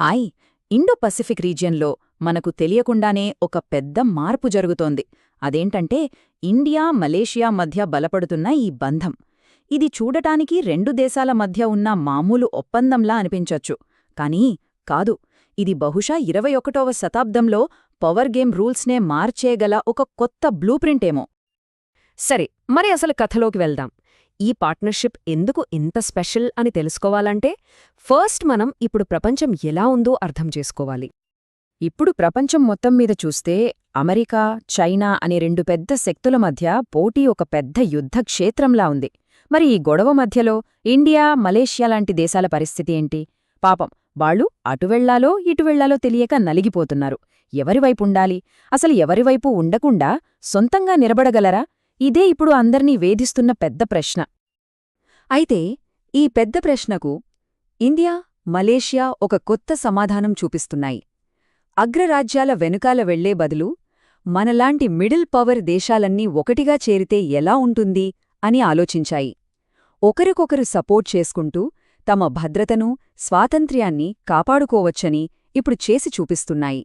Hi Indo Pacific రీజియన్లో మనకు తెలియకుండానే ఒక పెద్ద మార్పు జరుగుతోంది. అదేంటంటే ఇండియా మలేషియా మధ్య బలపడుతున్న ఈ బంధం. ఇది చూడటానికి రెండు దేశాల మధ్య ఉన్న మామూలు ఒప్పందంలా అనిపించొచ్చు. కానీ కాదు ఇది బహుశా ఇరవై ఒకటవ శతాబ్దంలో పవర్ గేమ్ రూల్స్నే మార్చేయగల ఒక కొత్త బ్లూప్రింటేమో సరే మరి అసలు కథలోకి వెళ్దాం. ఈ పార్ట్నర్షిప్ ఎందుకు ఇంత స్పెషల్ అని తెలుసుకోవాలంటే ఫస్ట్ మనం ఇప్పుడు ప్రపంచం ఎలా ఉందో అర్థం చేసుకోవాలి. ఇప్పుడు ప్రపంచం మొత్తం మీద చూస్తే అమెరికా చైనా అనే రెండు పెద్ద శక్తుల మధ్య పోటీ ఒక పెద్ద యుద్ధ క్షేత్రంలా ఉంది. మరి ఈ గొడవ మధ్యలో ఇండియా మలేషియా లాంటి దేశాల పరిస్థితి ఏంటి? పాపం వాళ్ళు అటువెళ్ళాలో ఇటువెళ్ళాలో తెలియక నలిగిపోతున్నారు. ఎవరివైపుండాలి అసలు ఎవరివైపు ఉండకుండా సొంతంగా నిలబడగలరా? ఇదే ఇప్పుడు అందర్నీ వేధిస్తున్న పెద్ద ప్రశ్న. అయితే ఈ పెద్ద ప్రశ్నకు ఇండియా మలేషియా ఒక కొత్త సమాధానం చూపిస్తున్నాయి. అగ్రరాజ్యాల వెనుకాల వెళ్ళే బదులు మనలాంటి మిడిల్ పవర్ దేశాలన్నీ ఒకటిగా చేరితే ఎలా ఉంటుంది అని ఆలోచించాయి. ఒకరికొకరు సపోర్ట్ చేసుకుంటూ తమ భద్రతను స్వాతంత్ర్యాన్ని కాపాడుకోవచ్చని ఇప్పుడు చేసి చూపిస్తున్నాయి.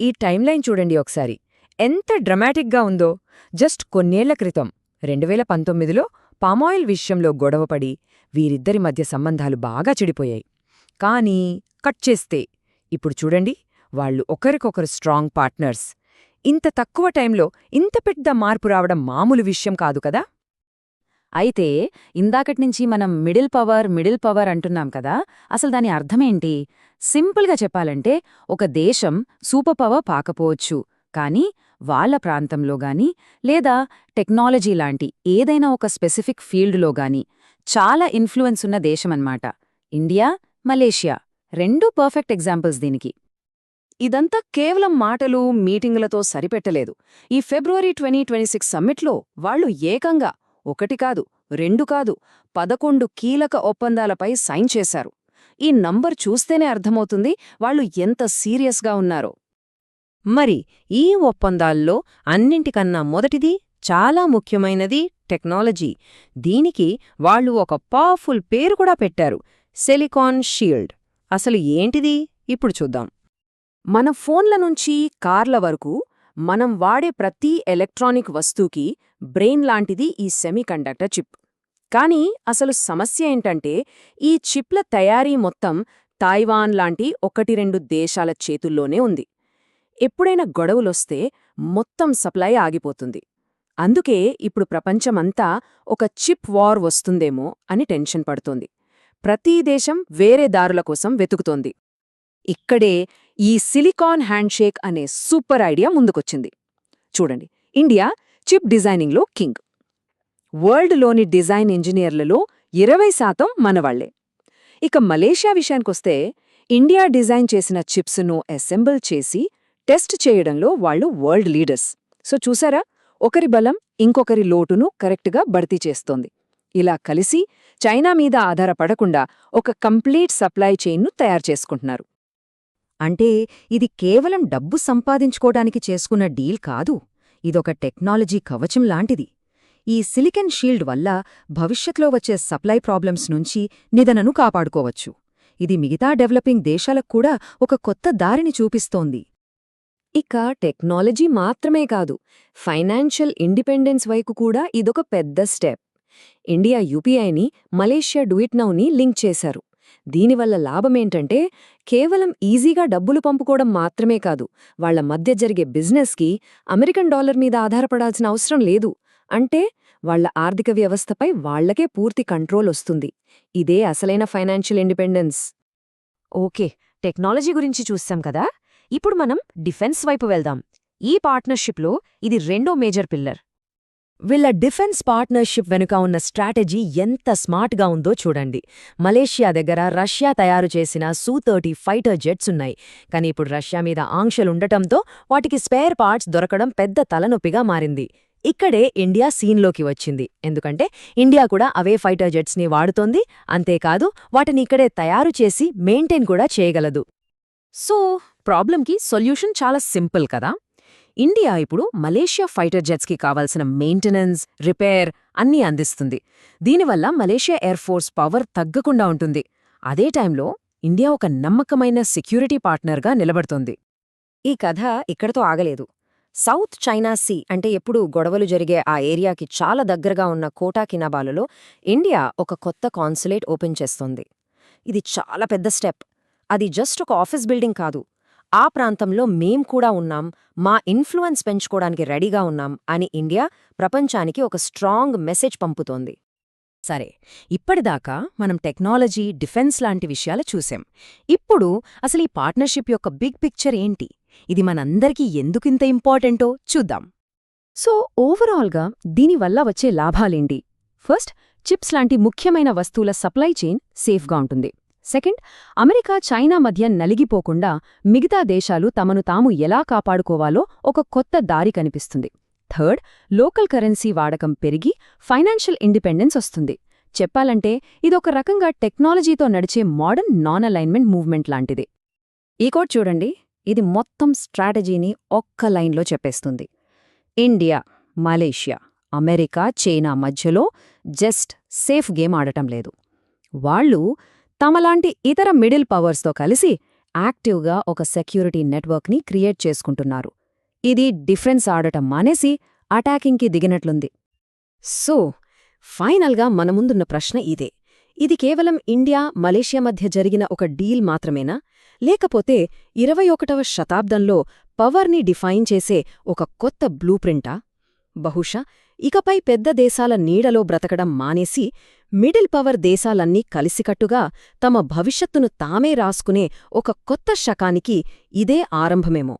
ఈ టైంలైన్ చూడండి ఒకసారి. ఎంత డ్రమాటిక్గా ఉందో. జస్ట్ కొన్నేళ్ళ క్రితం రెండువేల పంతొమ్మిదిలో పామాయిల్ విషయంలో గొడవపడి వీరిద్దరి మధ్య సంబంధాలు బాగా చెడిపోయాయి. కానీ కట్ చేస్తే ఇప్పుడు చూడండి వాళ్ళు ఒకరికొకరు స్ట్రాంగ్ పార్ట్నర్స్. ఇంత తక్కువ టైంలో ఇంత పెద్ద మార్పు రావడం మామూలు విషయం కాదు కదా? అయితే ఇందాకట్నుంచి మనం మిడిల్ పవర్ మిడిల్ పవర్ అంటున్నాం కదా అసలు దాని అర్థమేంటి? సింపుల్గా చెప్పాలంటే ఒక దేశం సూపర్ పవర్ పాకపోవచ్చు. కానీ వాళ్ళ ప్రాంతంలో గాని లేదా టెక్నాలజీ లాంటి ఏదైనా ఒక స్పెసిఫిక్ ఫీల్డ్లో గాని చాలా ఇన్ఫ్లుయెన్స్ ఉన్న దేశమన్నమాట ఇండియా మలేషియా రెండూ పర్ఫెక్ట్ ఎగ్జాంపుల్స్ దీనికి. ఇదంతా కేవలం మాటలు మీటింగులతో సరిపెట్టలేదు. ఈ ఫిబ్రవరి ట్వంటీ ట్వంటీ సిక్స్ సమ్మిట్లో వాళ్ళు ఏకంగా ఒకటి కాదు రెండు కాదు పదకొండు కీలక ఒప్పందాలపై సైన్ చేశారు. ఈ నంబర్ చూస్తేనే అర్థమవుతుంది వాళ్ళు ఎంత సీరియస్గా ఉన్నారో. మరి ఈ ఒప్పందాల్లో అన్నింటికన్నా మొదటిది చాలా ముఖ్యమైనది టెక్నాలజీ. దీనికి వాళ్ళు ఒక పవర్ఫుల్ పేరు కూడా పెట్టారు సెలికాన్ షీల్డ్. అసలు ఏంటిది? ఇప్పుడు చూద్దాం. మన ఫోన్ల నుంచి కార్ల వరకు మనం వాడే ప్రతి ఎలక్ట్రానిక్ వస్తువుకి బ్రెయిన్ లాంటిది ఈ సెమీకండక్టర్ చిప్. కానీ అసలు సమస్య ఏంటంటే ఈ చిప్ల తయారీ మొత్తం తాయివాన్ లాంటి ఒకటి రెండు దేశాల చేతుల్లోనే ఉంది. ఎప్పుడైనా గొడవలొస్తే మొత్తం సప్లై ఆగిపోతుంది. అందుకే ఇప్పుడు ప్రపంచమంతా ఒక చిప్ వార్ వస్తుందేమో అని టెన్షన్ పడుతోంది. ప్రతి దేశం వేరే దారుల కోసం వెతుకుతోంది. ఇక్కడే ఈ సిలికాన్ హ్యాండ్షేక్ అనే సూపర్ ఐడియా ముందుకొచ్చింది. చూడండి ఇండియా చిప్ డిజైనింగ్లో కింగ్. వరల్డ్లోని డిజైన్ ఇంజనీర్లలో ఇరవై శాతం మనవాళ్ళే. ఇక మలేషియా విషయానికొస్తే ఇండియా డిజైన్ చేసిన చిప్స్ను అసెంబుల్ చేసి టెస్ట్ చేయడంలో వాళ్ళు వరల్డ్ లీడర్స్. సో చూసారా? ఒకరి బలం ఇంకొకరి లోటును కరెక్ట్గా భర్తీ చేస్తోంది. ఇలా కలిసి చైనా మీద ఆధారపడకుండా ఒక కంప్లీట్ సప్లై చైన్ను తయారు చేసుకుంటున్నారు. అంటే ఇది కేవలం డబ్బు సంపాదించుకోడానికి చేసుకున్న డీల్ కాదు. ఇదొక టెక్నాలజీ కవచం లాంటిది. ఈ సిలికన్ షీల్డ్ వల్ల భవిష్యత్లో వచ్చే సప్లై ప్రాబ్లమ్స్ నుంచి నిధనను కాపాడుకోవచ్చు. ఇది మిగతా డెవలపింగ్ దేశాలకు కూడా ఒక కొత్త దారిని చూపిస్తోంది. ఇక టెక్నాలజీ మాత్రమే కాదు ఫైనాన్షియల్ ఇండిపెండెన్స్ వైపు కూడా ఇదొక పెద్ద స్టెప్. ఇండియా యూపీఐని మలేషియా డూయిట్నౌని లింక్ చేశారు. దీనివల్ల లాభమేంటంటే కేవలం ఈజీగా డబ్బులు పంపుకోవడం మాత్రమే కాదు వాళ్ళ మధ్య జరిగే బిజినెస్కి అమెరికన్ డాలర్ మీద ఆధారపడాల్సిన అవసరం లేదు. అంటే వాళ్ళ ఆర్థిక వ్యవస్థపై వాళ్ళకే పూర్తి కంట్రోల్ వస్తుంది. ఇదే అసలైన ఫైనాన్షియల్ ఇండిపెండెన్స్. ఓకే టెక్నాలజీ గురించి చూస్తాం కదా? ఇప్పుడు మనం డిఫెన్స్ వైపు వెళ్దాం. ఈ పార్ట్నర్షిప్లో ఇది రెండో మేజర్ పిల్లర్. వీళ్ళ డిఫెన్స్ పార్ట్నర్షిప్ వెనుక ఉన్న స్ట్రాటజీ ఎంత స్మార్ట్గా ఉందో చూడండి. మలేషియా దగ్గర రష్యా తయారు చేసిన సూ థర్టీ ఫైటర్ జెట్స్ ఉన్నాయి. కానీ ఇప్పుడు రష్యా మీద ఆంక్షలుండటంతో వాటికి స్పేర్ పార్ట్స్ దొరకడం పెద్ద తలనొప్పిగా మారింది. ఇక్కడే ఇండియా సీన్లోకి వచ్చింది. ఎందుకంటే ఇండియా కూడా అవే ఫైటర్ జెట్స్ని వాడుతోంది. అంతేకాదు వాటిని ఇక్కడే తయారు చేసి మెయింటైన్ కూడా చేయగలదు. సో ప్రాబ్లంకి సొల్యూషన్ చాలా సింపుల్ కదా. ఇండియా ఇప్పుడు మలేషియా ఫైటర్ జెట్స్కి కావాల్సిన మెయింటెనెన్స్ రిపేర్ అన్నీ అందిస్తుంది. దీనివల్ల మలేషియా ఎయిర్ ఫోర్స్ పవర్ తగ్గకుండా ఉంటుంది. అదే టైంలో ఇండియా ఒక నమ్మకమైన సెక్యూరిటీ పార్ట్నర్గా నిలబడుతోంది. ఈ కథ ఇక్కడతో ఆగలేదు. సౌత్ చైనా సీ అంటే ఎప్పుడూ గొడవలు జరిగే ఆ ఏరియాకి చాలా దగ్గరగా ఉన్న కోటా కినాబాలులో ఇండియా ఒక కొత్త కాన్సులేట్ ఓపెన్ చేస్తోంది. ఇది చాలా పెద్ద స్టెప్. అది జస్ట్ ఒక ఆఫీస్ బిల్డింగ్ కాదు. ఆ ప్రాంతంలో మేం కూడా ఉన్నాం మా ఇన్ఫ్లుయెన్స్ పెంచుకోవడానికి రెడీగా ఉన్నాం అని ఇండియా ప్రపంచానికి ఒక స్ట్రాంగ్ మెసేజ్ పంపుతోంది. సరే ఇప్పటిదాకా మనం టెక్నాలజీ డిఫెన్స్ లాంటి విషయాలు చూసాం. ఇప్పుడు అసలు ఈ పార్ట్నర్షిప్ యొక్క బిగ్ పిక్చర్ ఏంటి? ఇది మనందరికీ ఎందుకింత ఇంపార్టెంటో చూద్దాం. సో ఓవరాల్గా దీనివల్ల వచ్చే లాభాలేంటి? ఫస్ట్ చిప్స్ లాంటి ముఖ్యమైన వస్తువుల సప్లై చైన్ సేఫ్గా ఉంటుంది. సెకండ్ అమెరికా చైనా మధ్య నలిగిపోకుండా మిగతా దేశాలు తమను తాము ఎలా కాపాడుకోవాలో ఒక కొత్త దారి కనిపిస్తుంది. థర్డ్ లోకల్ కరెన్సీ వాడకం పెరిగి ఫైనాన్షియల్ ఇండిపెండెన్స్ వస్తుంది. చెప్పాలంటే ఇదొక రకంగా టెక్నాలజీతో నడిచే మోడర్న్ నాన్ అలైన్మెంట్ మూవ్మెంట్ లాంటిది. ఈ కోడ్ చూడండి. ఇది మొత్తం స్ట్రాటజీని ఒక్క లైన్లో చెప్పేస్తుంది. ఇండియా మలేషియా అమెరికా చైనా మధ్యలో జస్ట్ సేఫ్ గేమ్ ఆడటం లేదు. వాళ్ళు తమలాంటి ఇతర మిడిల్ పవర్స్తో కలిసి యాక్టివ్గా ఒక సెక్యూరిటీ నెట్వర్క్ని క్రియేట్ చేసుకుంటున్నారు. ఇది డిఫెన్స్ ఆడటం మానేసి అటాకింగ్కి దిగినట్లుంది. సో ఫైనల్గా మన ముందున్న ప్రశ్న ఇదే. ఇది కేవలం ఇండియా మలేషియా మధ్య జరిగిన ఒక డీల్ మాత్రమేనా? లేకపోతే ఇరవై ఒకటవ శతాబ్దంలో పవర్ని డిఫైన్ చేసే ఒక కొత్త బ్లూ ప్రింటా? బహుశా ఇకపై పెద్ద దేశాల నీడలో బ్రతకడం మానేసి మిడిల్ పవర్ దేశాలన్నీ కలిసికట్టుగా తమ భవిష్యత్తును తామే రాసుకునే ఒక కొత్త శకానికి ఇదే ఆరంభమేమో.